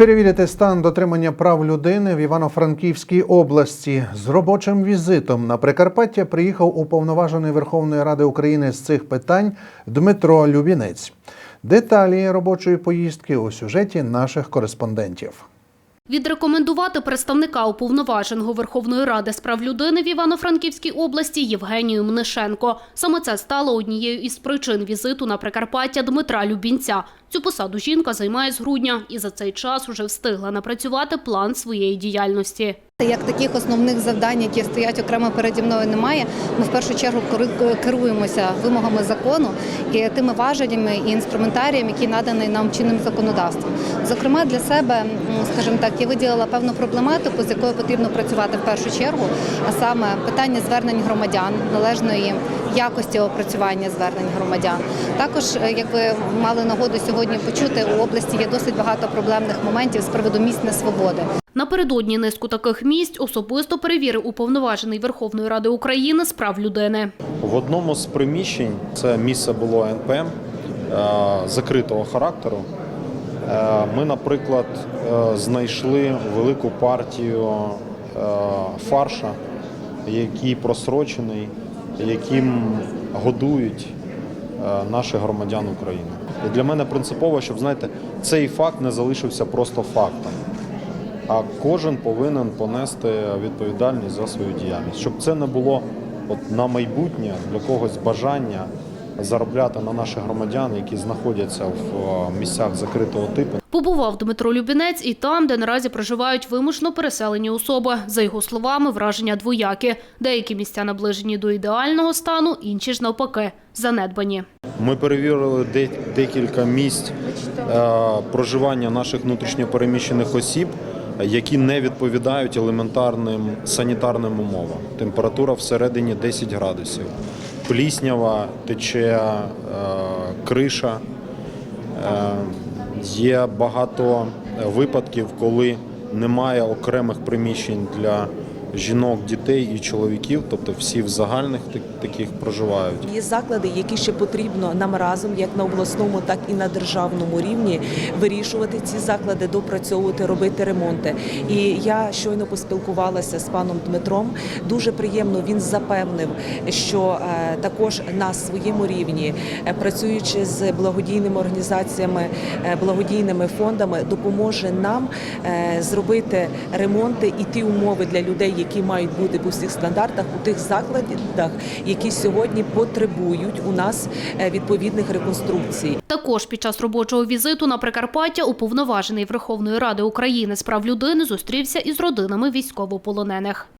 Перевірити стан дотримання прав людини в Івано-Франківській області з робочим візитом на Прикарпаття приїхав уповноважений Верховної Ради України з цих питань Дмитро Любінець. Деталі робочої поїздки у сюжеті наших кореспондентів. Відрекомендувати представника уповноваженого Верховної Ради з прав людини в Івано-Франківській області Євгенію Мнишенко. Саме це стало однією із причин візиту на Прикарпаття Дмитра Любінця. Цю посаду жінка займає з грудня і за цей час уже встигла напрацювати план своєї діяльності. Як таких основних завдань, які стоять окремо переді мною, немає. Ми в першу чергу керуємося вимогами закону і тими важелями і інструментарієм, які наданий нам чинним законодавством. Зокрема, для себе, скажімо так, я виділила певну проблематику, з якою потрібно працювати в першу чергу, а саме питання звернень громадян, належної якості опрацювання звернень громадян. Також, е, як ви мали нагоду сьогодні почути, у області є досить багато проблемних моментів з приводу місць несвободи. Напередодні низку таких місць особисто перевірив уповноважений Верховної Ради України з прав людини. В одному з приміщень це місце було НПМ е, закритого характеру. Е, Ми, наприклад, знайшли велику партію фарша, який просрочений, яким годують е, наших громадян України. І для мене принципово, щоб знаєте, цей факт не залишився просто фактом. А кожен повинен понести відповідальність за свою діяльність, щоб це не було от на майбутнє для когось бажання заробляти на наших громадян, які знаходяться в е, місцях закритого типу. Побував Дмитро Любінець і там, де наразі проживають вимушено переселені особи. За його словами, враження двоякі. Деякі місця наближені до ідеального стану, інші ж навпаки занедбані. Ми перевірили де- декілька місць е, проживання наших внутрішньопереміщених осіб, які не відповідають елементарним санітарним умовам. Температура всередині 10 градусів, пліснява, тече е, криша. Е, Є багато випадків, коли немає окремих приміщень для жінок, дітей і чоловіків, тобто всі в загальних таких проживають. Є заклади, які ще потрібно нам разом, як на обласному, так і на державному рівні, вирішувати ці заклади, допрацьовувати, робити ремонти. І я щойно поспілкувалася з паном Дмитром. Дуже приємно він запевнив, що е, також на своєму рівні, е, працюючи з благодійними організаціями, е, благодійними фондами, допоможе нам зробити ремонти і ті умови для людей, які мають бути по всіх стандартах у тих закладах, які сьогодні потребують у нас е, відповідних реконструкцій. Також під час робочого візиту на Прикарпаття уповноважений Верховної Ради України з прав людини зустрівся із родинами військовополонених.